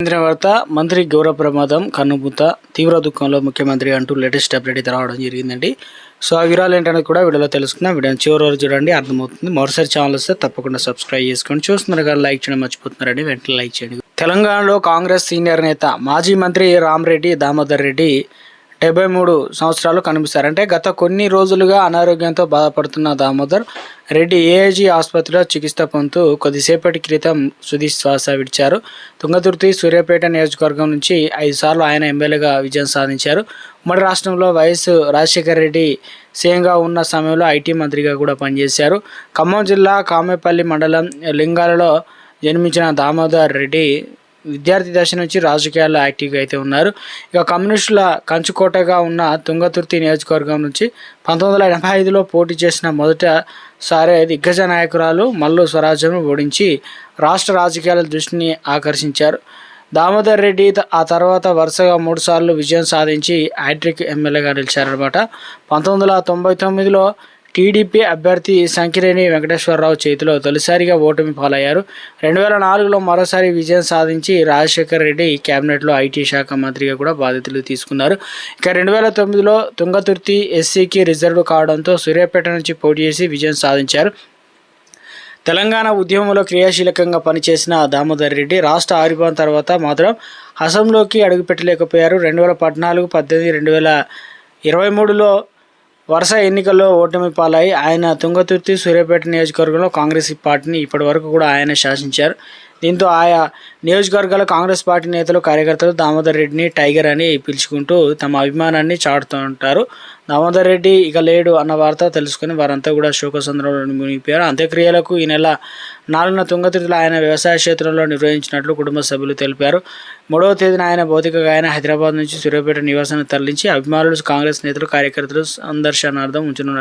కేంద్ర వార్త మంత్రి గౌరవ ప్రమాదం కన్నుమూత తీవ్ర దుఃఖంలో ముఖ్యమంత్రి అంటూ లేటెస్ట్ అప్డేట్ అయితే రావడం జరిగిందండి. సో ఆ వివరాలు ఏంటనేది కూడా వీడియోలో తెలుసుకుందాం. వీడియోని చివరి వరకు చూడండి అర్థమవుతుంది. మరోసారి ఛానల్ వస్తే తప్పకుండా సబ్స్క్రైబ్ చేసుకోండి. చూస్తున్నారు కానీ లైక్ చేయడం మర్చిపోతున్నారండి. వెంటనే లైక్ చేయండి. తెలంగాణలో కాంగ్రెస్ సీనియర్ నేత మాజీ మంత్రి రామరెడ్డి దామోదర్ రెడ్డి డెబ్బై మూడు సంవత్సరాలు కనిపిస్తారు. అంటే గత కొన్ని రోజులుగా అనారోగ్యంతో బాధపడుతున్న దామోదర్ రెడ్డి ఏఐజీ ఆసుపత్రిలో చికిత్స పొందుతూ కొద్దిసేపటి క్రితం సుధీ శ్వాస విడిచారు. తుంగతుర్తి సూర్యాపేట నియోజకవర్గం నుంచి ఐదు సార్లు ఆయన ఎమ్మెల్యేగా విజయం సాధించారు. ఉమ్మడి రాష్ట్రంలో వైఎస్ రాజశేఖర రెడ్డి సీఎంగా ఉన్న సమయంలో ఐటీ మంత్రిగా కూడా పనిచేశారు. ఖమ్మం జిల్లా కామేపల్లి మండలం లింగాలలో జన్మించిన దామోదర్ రెడ్డి విద్యార్థి దశ నుంచి రాజకీయాల్లో యాక్టివ్గా అయితే ఉన్నారు. ఇక కమ్యూనిస్టుల కంచుకోటగా ఉన్న తుంగతుర్తి నియోజకవర్గం నుంచి పంతొమ్మిది వందల ఎనభై ఐదులో పోటీ చేసిన మొదటసారి దిగ్గజ నాయకురాలు మల్లు స్వరాజ్యం ఓడించి రాష్ట్ర రాజకీయాల దృష్టిని ఆకర్షించారు. దామోదర్ రెడ్డి ఆ తర్వాత వరుసగా మూడుసార్లు విజయం సాధించి హ్యాట్రిక్ ఎమ్మెల్యేగా నిలిచారనమాట పంతొమ్మిది వందల తొంభై తొమ్మిదిలో టీడీపీ అభ్యర్థి సంకిరేణి వెంకటేశ్వరరావు చేతిలో తొలిసారిగా ఓటమి పాలయ్యారు. రెండు వేల నాలుగులో మరోసారి విజయం సాధించి రాజశేఖర్ రెడ్డి కేబినెట్లో ఐటీ శాఖ మంత్రిగా కూడా బాధ్యతలు తీసుకున్నారు. ఇక రెండు వేల తొమ్మిదిలో తుంగతుర్తి ఎస్సీకి రిజర్వ్ కావడంతో సూర్యాపేట నుంచి పోటీ చేసి విజయం సాధించారు. తెలంగాణ ఉద్యమంలో క్రియాశీలకంగా పనిచేసిన దామోదర్ రెడ్డి రాష్ట్ర ఆవిర్భావం తర్వాత మాత్రం అసంలోకి అడుగుపెట్టలేకపోయారు. రెండు వేల పద్నాలుగు పద్దెనిమిది రెండు వేల ఇరవై మూడులో వరుస ఎన్నికల్లో ఓటమి పాలై ఆయన తుంగతుర్తి సూర్యాపేట నియోజకవర్గంలో కాంగ్రెస్ పార్టీని ఇప్పటి వరకు కూడా ఆయన శాసించారు. దీంతో ఆయా నియోజకవర్గాల కాంగ్రెస్ పార్టీ నేతలు కార్యకర్తలు దామోదర్ రెడ్డిని టైగర్ అని పిలుచుకుంటూ తమ అభిమానాన్ని చాటుతూ ఉంటారు. దామోదర్ రెడ్డి ఇక లేడు అన్న వార్త తెలుసుకుని వారంతా కూడా శోకసంద్రంలో మునిగిపోయారు. అంత్యక్రియలకు ఈ నెల నాలుగున తుంగతిథిలో ఆయన వ్యవసాయ క్షేత్రంలో నిర్వహించినట్లు కుటుంబ సభ్యులు తెలిపారు. మూడవ తేదీన ఆయన భౌతిక గాయన హైదరాబాద్ నుంచి సూర్యాపేట నివాసాన్ని తరలించి అభిమానులు కాంగ్రెస్ నేతలు కార్యకర్తలు సందర్శనార్థం ఉంచనున్నారు.